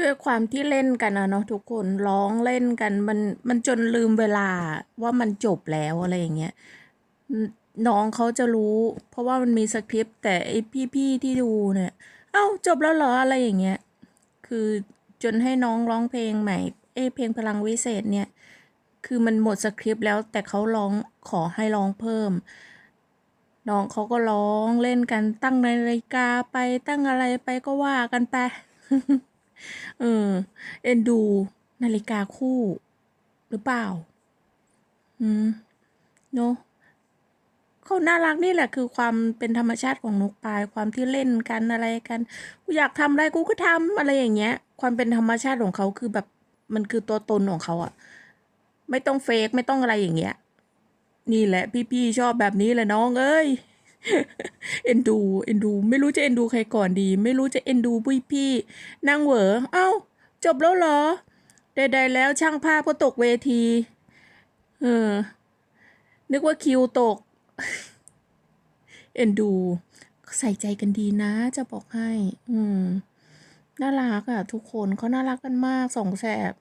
ด้วยความที่เล่นกันอะเนาะทุกคนร้องเล่นกันมันมันจนลืมเวลาว่ามันจบแล้วอะไรอย่างเงี้ยน้องเขาจะรู้ เพราะว่ามันมีสคริปต์แต่ไอพี่ๆที่ดูเนี่ย เอ้าจบแล้วเหรออะไรอย่างเงี้ยคือจนให้น้องร้องเพลงใหม่เอเพลงพลังวิเศษเนี่ยคือมันหมดสคริปต์แล้วแต่เขาร้องขอให้ร้องเพิ่ม น้องเขาก็ร้องเล่นกันตั้งนาฬิกาไปตั้งอะไรไปก็ว่ากันไป เออ เอ็นดูนาฬิกาคู่หรือเปล่า อืม เนอะเขาน่ารักนี่แหละคือความเป็นธรรมชาติของนกปลาย ความที่เล่นกันอะไรกัน กูอยากทำอะไรกูก็ทำอะไรอย่างเงี้ย ความเป็นธรรมชาติของเขาคือแบบมันคือตัวตนของเขาอะไม่ต้องเฟกไม่ต้องอะไรอย่างเงี้ย นี่แหละพี่ๆชอบแบบนี้แหละน้องเอ้ย เอ็นดูเอ็นดู ไม่รู้จะเอ็นดูใครก่อนดี ไม่รู้จะเอ็นดูพี่พี่นั่งเหวอเอ้า จบแล้วเหรอใดๆแล้วช่างภาพก็ตกเวที เออ นึกว่าคิวตก เอ็นดู ใส่ใจกันดีนะ จะบอกให้ อืม น่ารักอะ ทุกคนเขาน่ารักกันมากสองแสบ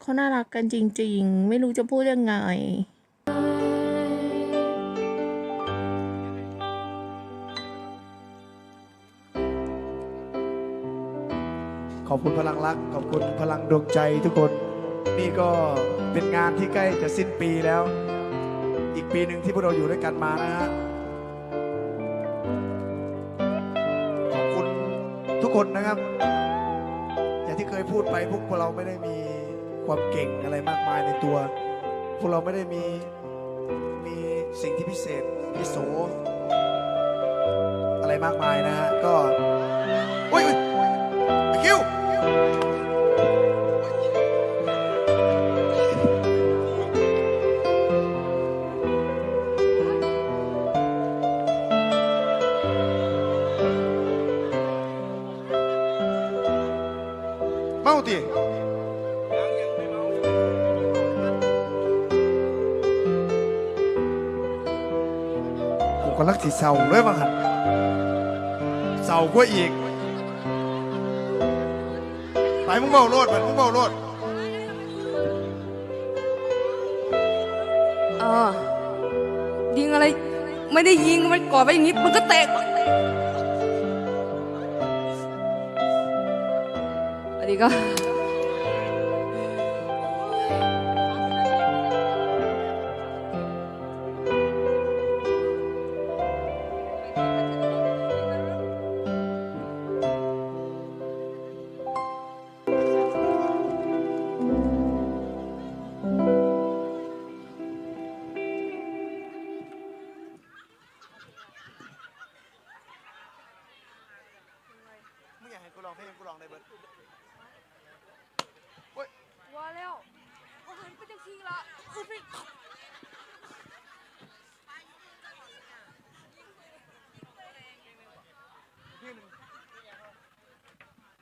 เขาน่ารักกันจริง ๆ ไม่รู้จะพูดยังไง อบคุณพลังรัก ขอบคุณพลังดวงใจทุกคน นี่ก็เป็นงานที่ใกล้จะสิ้นปีแล้ว อีกปีหนึ่งที่พวกเราอยู่ด้วยกันมานะฮะ ขอบคุณทุกคนนะครับ อย่างที่เคยพูดไปพวกเราไม่ได้มีความเก่งอะไรมากมายในตัว พวกเราไม่ได้มีมีสิ่งที่พิเศษพิโสอะไรมากมายนะฮะ ก็ ติกูก็รักที่เศร้าเลยบางหันเศร้ากว่าอีก ไปมึงเบาโลดมันมึงเบาโลดเออยิงอะไร ไม่ได้ยิงมันก่อไว้อย่างนี้ มันก็แตก อันนี้ก็มึงอยากให้กูลองเพลงกูลองได้เบิด ว่าแล้วโอ้ยเป็นจังซี่ละเออเป็น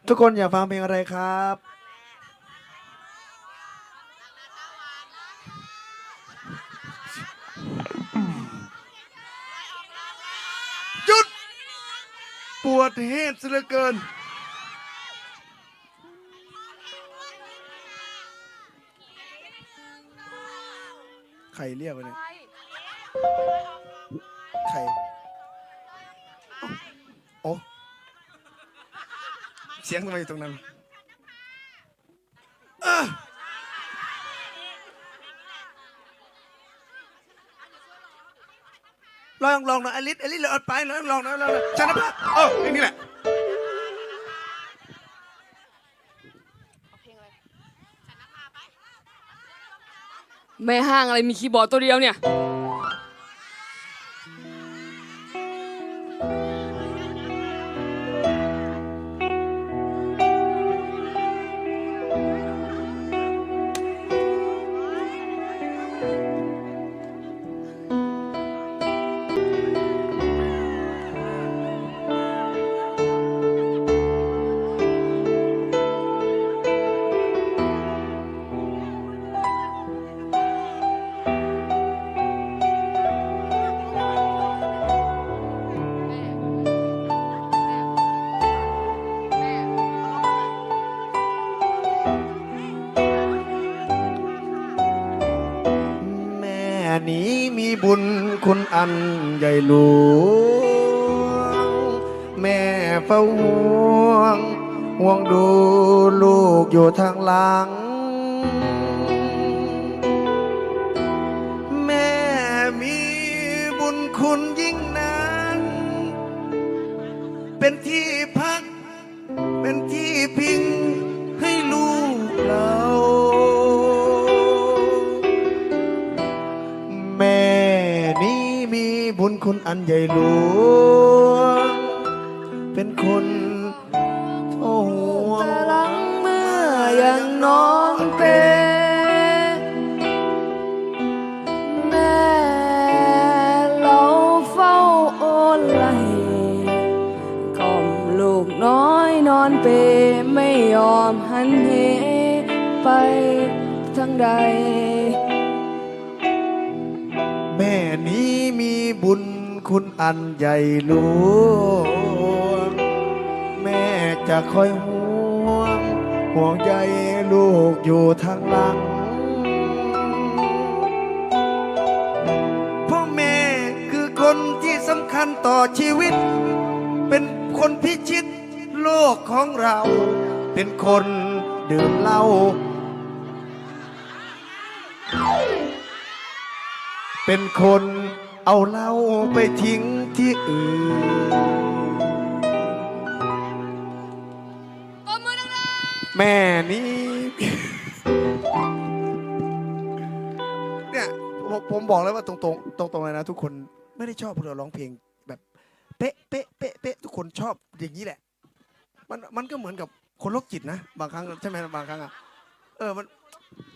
ทุกคนอยากฟังเพลงอะไรครับ หยุด ปวดเหตุสียเหลือเกิน รเรียกวะเนี่ยใครโอ้เสียงทำไมอยู่ตรงนั้นอะลองลองหน่อยอลิสอลิสเลยอดไปลองลองหน่อยลองหน่อยชนะปะเออเพลงนี้แหละ แม่ห้างอะไรมีคีย์บอร์ดตัวเดียวเนี่ย แม่นี้มีบุญคุณอันใหญ่หลวงแม่เฝ้าห่วง ห่วงดูลูกอยู่ทางหลัง แม่มีบุญคุณยิ่งนักเป็นที่ อันใหญ่หลวง เป็นคนโอ้โหแต่หลังเมื่อยังน้องเป็นแม่เราเฝ้าโอนไหลกล่อมลูกน้อยนอนเปรไม่ยอมหันเหไปทางใด แม่นี้ คุณอันใหญ่หลวงแม่จะคอยห่วง ห่วงใยลูกอยู่ทางหลังพ่อแม่คือคนที่สำคัญต่อชีวิต เป็นคนพิชิตโลกของเรา เป็นคนดื่มเหล้าเป็นคน เอาเหล้าไปทิ้งที่อื่นแม่นี่ เนี่ยผมผมบอกเลยว่าตรงๆตรงๆเลยนะทุกคนไม่ได้ชอบพวกเราร้องเพลงแบบเป๊ะเป๊ะเป๊ะเป๊ะทุกคนชอบอย่างนี้แหละ มันมันก็เหมือนกับคนโรคจิตนะ บางครั้งใช่ไหมบางครั้งอะเออมัน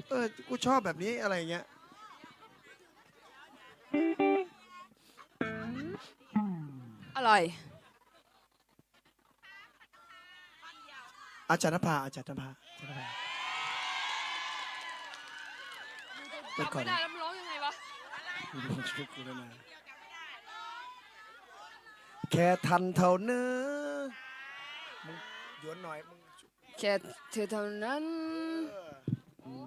เออกูชอบแบบนี้อะไรอย่างเงี้ย ร่อย อาจารย์นภาอาจารย์นภาอาจารย์นภาเปิดก่อนไม่ได้แล้วมันร้องยังไงวะ แค่ทันเท่าเนื้อมึงหยวนหน่อยมึงแค่เธอเท่านั้น เออ